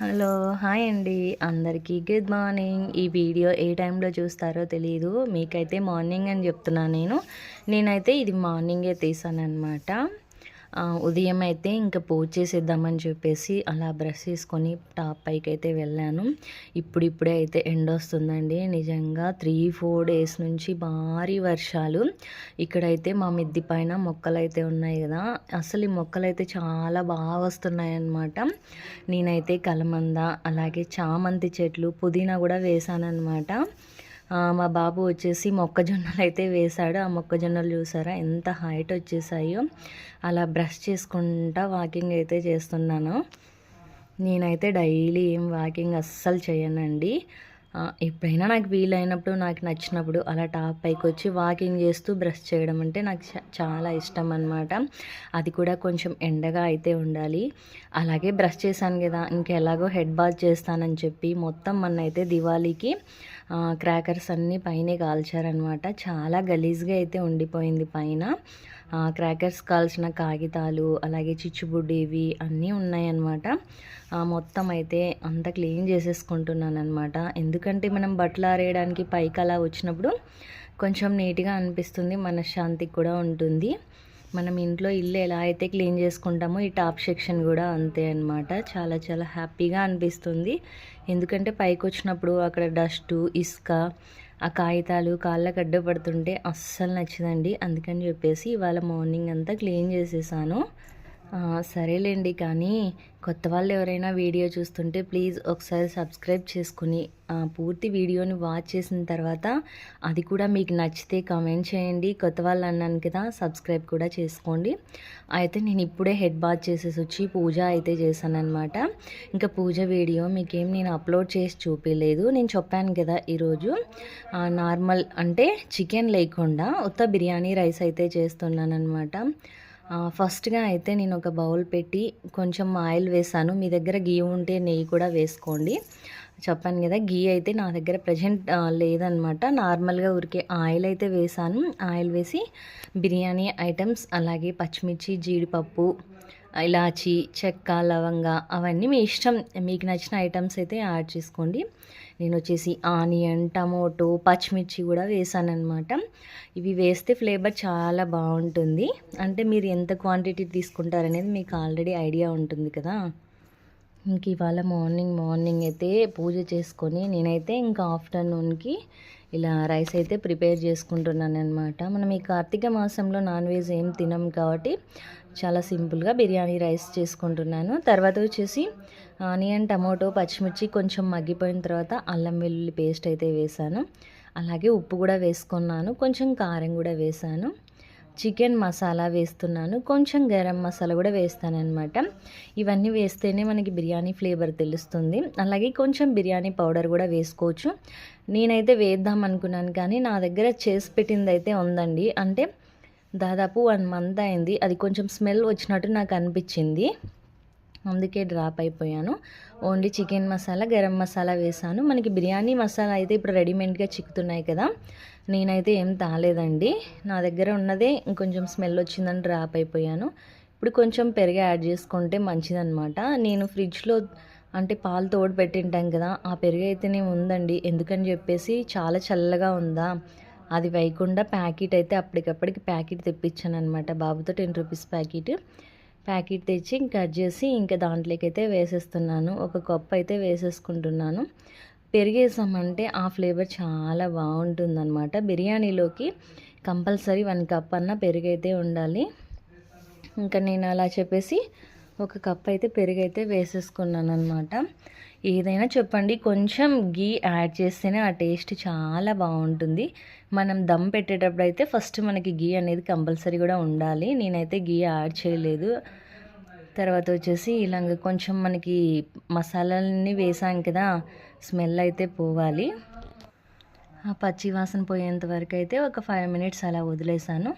Hello hi అండి. అందరికీ good morning ఈ వీడియో ఏ టైంలో చూస్తారో తెలియదు మీకైతే మార్నింగ్ అని చెప్తున్నాను నేను. నేనైతే ఇది మార్నింగే తీసాను అనమాట ఉదయం అయితే ఇంకా పూజ చేసేద్దామని చెప్పేసి అలా బ్రష్ చేసుకొని టాప్ పైకి అయితే వెళ్ళాను. ఇప్పుడిప్పుడే అయితే ఎండ వస్తుందండి. నిజంగా త్రీ ఫోర్ డేస్ నుంచి భారీ వర్షాలు. ఇక్కడైతే మా మిద్ది పైన మొక్కలు అయితే ఉన్నాయి కదా. అసలు ఈ మొక్కలు అయితే చాలా బాగా వస్తున్నాయి అన్నమాట నేనైతే కలమంద అలాగే చామంతి చెట్లు పుదీనా కూడా వేసానన్నమాట. మా బాబు వచ్చేసి మొక్కజొన్నలు అయితే వేశాడు. ఆ మొక్కజొన్నలు చూసారా? ఎంత హైట్ వచ్చేసాయో. అలా బ్రష్ చేసుకుంటా వాకింగ్ అయితే చేస్తున్నాను. నేనైతే డైలీ ఏం వాకింగ్ అస్సలు చేయనండి. ఎప్పుడైనా నాకు వీలైనప్పుడు నాకు నచ్చినప్పుడు అలా టాప్ పైకి వచ్చి వాకింగ్ చేస్తూ బ్రష్ చేయడం అంటే నాకు చాలా ఇష్టం అనమాట అది కూడా కొంచెం ఎండగా అయితే ఉండాలి. అలాగే బ్రష్ చేశాను కదా ఇంకెలాగో హెడ్ బాత్ చేస్తానని చెప్పి మొత్తం మొన్న అయితే దివాళీకి క్రాకర్స్ అన్నీ పైనే కాల్చారనమాట చాలా గలీజ్గా అయితే ఉండిపోయింది పైన. క్రాకర్స్ కాల్చిన కాగితాలు అలాగే చిచ్చుబుడ్డివి అన్నీ ఉన్నాయన్నమాట. మొత్తం అయితే అంతా క్లీన్ చేసేసుకుంటున్నాను అనమాట ఎందుకంటే మనం బట్టలు ఆరేయడానికి పైకి అలా వచ్చినప్పుడు కొంచెం నీట్గా అనిపిస్తుంది మనశ్శాంతికి కూడా ఉంటుంది. మనం ఇంట్లో ఇల్లు ఎలా అయితే క్లీన్ చేసుకుంటామో ఈ టాప్ సెక్షన్ కూడా అంతే అనమాట చాలా చాలా హ్యాపీగా అనిపిస్తుంది. ఎందుకంటే పైకి వచ్చినప్పుడు అక్కడ డస్టు ఇసుక ఆ కాగితాలు కాళ్ళకు అడ్డుపడుతుంటే అస్సలు నచ్చదండి. అందుకని చెప్పేసి ఇవాళ మార్నింగ్ అంతా క్లీన్ చేసేసాను. సరేలేండి కానీ కొత్త వాళ్ళు ఎవరైనా వీడియో చూస్తుంటే ప్లీజ్ ఒకసారి సబ్స్క్రైబ్ చేసుకుని పూర్తి వీడియోని వాచ్ చేసిన తర్వాత అది కూడా మీకు నచ్చితే కామెంట్ చేయండి. కొత్త వాళ్ళు అన్నాను కదా సబ్స్క్రైబ్ కూడా చేసుకోండి. అయితే నేను ఇప్పుడే హెడ్ బాత్ చేసేసి వచ్చి పూజ అయితే చేశానమాట ఇంకా పూజ వీడియో మీకేం నేను అప్లోడ్ చేసి చూపించలేదు నేను చెప్పాను కదా ఈరోజు నార్మల్ అంటే చికెన్ లేకుండా ఉత్త బిర్యానీ రైస్ అయితే చేస్తున్నాను అనమాట ఫస్ట్గా అయితే నేను ఒక బౌల్ పెట్టి కొంచెం ఆయిల్ వేసాను. మీ దగ్గర గీ ఉంటే నెయ్యి కూడా వేసుకోండి. చెప్పాను కదా గీ అయితే నా దగ్గర ప్రజెంట్ లేదనమాట. నార్మల్గా ఉరికే ఆయిల్ అయితే వేసాను. ఆయిల్ వేసి బిర్యానీ ఐటమ్స్ అలాగే పచ్చిమిర్చి జీడిపప్పు ఇలాచి చెక్క లవంగ అవన్నీ మీ ఇష్టం. మీకు నచ్చిన ఐటమ్స్ అయితే యాడ్ చేసుకోండి. నేను వచ్చేసి ఆనియన్ టమోటో పచ్చిమిర్చి కూడా వేసాను అనమాట ఇవి వేస్తే ఫ్లేవర్ చాలా బాగుంటుంది. అంటే మీరు ఎంత క్వాంటిటీ తీసుకుంటారనేది మీకు ఆల్రెడీ ఐడియా ఉంటుంది కదా. ఇంక ఇవాళ మార్నింగ్ మార్నింగ్ అయితే పూజ చేసుకొని నేనైతే ఇంకా ఆఫ్టర్నూన్కి ఇలా రైస్ అయితే ప్రిపేర్ చేసుకుంటున్నాను అనమాట మనం ఈ కార్తీక మాసంలో నాన్ వెజ్ ఏం తినం కాబట్టి చాలా సింపుల్గా బిర్యానీ రైస్ చేసుకుంటున్నాను. తర్వాత వచ్చేసి ఆనియన్ టమాటో పచ్చిమిర్చి కొంచెం మగ్గిపోయిన తర్వాత అల్లం వెల్లుల్లి పేస్ట్ అయితే వేసాను. అలాగే ఉప్పు కూడా వేసుకున్నాను. కొంచెం కారం కూడా వేసాను. చికెన్ మసాలా వేస్తున్నాను. కొంచెం గరం మసాలా కూడా వేస్తానమాట ఇవన్నీ వేస్తేనే మనకి బిర్యానీ ఫ్లేవర్ తెలుస్తుంది. అలాగే కొంచెం బిర్యానీ పౌడర్ కూడా వేసుకోవచ్చు. నేనైతే వేద్దాం అనుకున్నాను కానీ నా దగ్గర చేసి పెట్టింది అయితే ఉందండి. అంటే దాదాపు వన్ మంత్ అయింది. అది కొంచెం స్మెల్ వచ్చినట్టు నాకు అనిపించింది. అందుకే డ్రాప్ అయిపోయాను. ఓన్లీ చికెన్ మసాలా గరం మసాలా వేసాను. మనకి బిర్యానీ మసాలా అయితే ఇప్పుడు రెడీమేడ్గా చిక్కుతున్నాయి కదా. నేనైతే ఏం తాలేదండి. నా దగ్గర ఉన్నదే ఇంకొంచెం స్మెల్ వచ్చిందని డ్రాప్ అయిపోయాను. ఇప్పుడు కొంచెం పెరుగు యాడ్ చేసుకుంటే మంచిదన్నమాట. నేను ఫ్రిడ్జ్లో అంటే పాలు తోడు పెట్టింటాం కదా ఆ పెరుగు అయితేనే ఉందండి. ఎందుకని చెప్పేసి చాలా చల్లగా ఉందా? అది వేయకుండా ప్యాకెట్ అయితే అప్పటికప్పటికి ప్యాకెట్ తెప్పించాను అనమాట బాబుతో టెన్ రూపీస్ ప్యాకెట్. ప్యాకెట్ తెచ్చి కట్ చేసి ఇంకా దాంట్లోకి అయితే వేసేస్తున్నాను. ఒక కప్ అయితే వేసేసుకుంటున్నాను. పెరిగేసామంటే ఆ ఫ్లేవర్ చాలా బాగుంటుందన్నమాట. బిర్యానీలోకి కంపల్సరీ వన్ కప్ అన్న పెరుగైతే ఉండాలి. ఇంకా నేను అలా చెప్పేసి ఒక కప్ అయితే పెరుగు అయితే వేసేసుకున్నాను అనమాట ఏదైనా చెప్పండి కొంచెం గీ యాడ్ చేస్తేనే ఆ టేస్ట్ చాలా బాగుంటుంది. మనం దమ్ పెట్టేటప్పుడు అయితే ఫస్ట్ మనకి గీ అనేది కంపల్సరీ కూడా ఉండాలి. నేనైతే గీ యాడ్ చేయలేదు. తర్వాత వచ్చేసి ఇలాగ కొంచెం మనకి మసాలాలన్నీ వేసాం కదా స్మెల్ అయితే పోవాలి. ఆ పచ్చి వాసన పోయేంత వరకు అయితే ఒక ఫైవ్ మినిట్స్ అలా వదిలేసాను.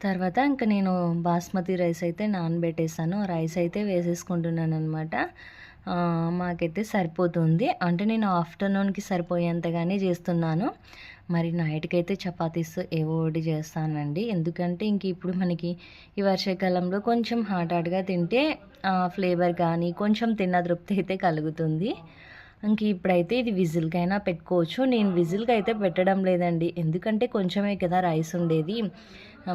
తర్వాత ఇంకా నేను బాస్మతి రైస్ అయితే నానబెట్టేసాను. రైస్ అయితే వేసేసుకుంటున్నాను అనమాట మాకైతే సరిపోతుంది. అంటే నేను ఆఫ్టర్నూన్కి సరిపోయేంతగానే చేస్తున్నాను. మరి నైట్కి అయితే చపాతీస్ ఏవో ఒకటి చేస్తానండి. ఎందుకంటే ఇంక ఇప్పుడు మనకి ఈ వర్షాకాలంలో కొంచెం హాట్ హాట్గా తింటే ఫ్లేవర్ కానీ కొంచెం తిన్న తృప్తి అయితే కలుగుతుంది. ఇంక ఇప్పుడైతే ఇది విజిల్కైనా పెట్టుకోవచ్చు. నేను విజిల్కి అయితే పెట్టడం లేదండి. ఎందుకంటే కొంచెమే కదా రైస్ ఉండేది.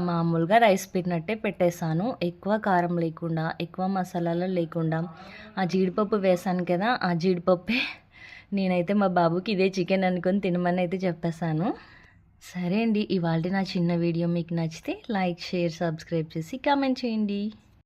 మామూలుగా రైస్ పెట్టినట్టే పెట్టేశాను. ఎక్కువ కారం లేకుండా ఎక్కువ మసాలాలు లేకుండా. ఆ జీడిపప్పు వేసాను కదా ఆ జీడిపప్పే నేనైతే మా బాబుకి ఇదే చికెన్ అనుకొని తినమని అయితే చెప్పేశాను. సరే అండి ఇవాళ నా చిన్న వీడియో మీకు నచ్చితే లైక్ షేర్ సబ్స్క్రైబ్ చేసి కామెంట్ చేయండి.